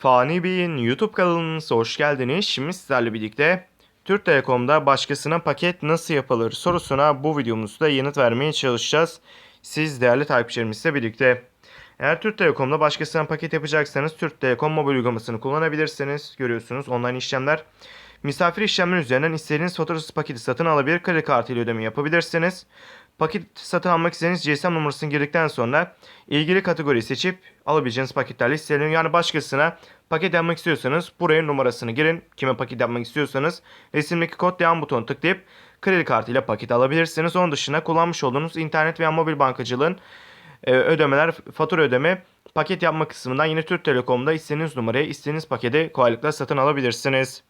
Fani Bey'in YouTube kanalınıza hoş geldiniz. Şimdi sizlerle birlikte Türk Telekom'da başkasına paket nasıl yapılır sorusuna bu videomuzda yanıt vermeye çalışacağız. Siz değerli takipçilerimizle birlikte. Eğer Türk Telekom'da başkasına paket yapacaksanız Türk Telekom mobil uygulamasını kullanabilirsiniz. Görüyorsunuz online işlemler. Misafir işlemler üzerinden istediğiniz faturasız paketi satın alabilir, kredi kartı ile ödeme yapabilirsiniz. Paket satın almak istediğiniz GSM numarasını girdikten sonra ilgili kategoriyi seçip alabileceğiniz paketler listelenin yani başkasına paket yapmak istiyorsanız buraya numarasını girin. Kime paket yapmak istiyorsanız resimdeki kod devam butonu tıklayıp kredi kartıyla paket alabilirsiniz. Onun dışında kullanmış olduğunuz internet veya mobil bankacılığın e, ödemeler, fatura ödeme paket yapma kısmından yine Türk Telekom'da istediğiniz numaraya istediğiniz paketi kolaylıkla satın alabilirsiniz.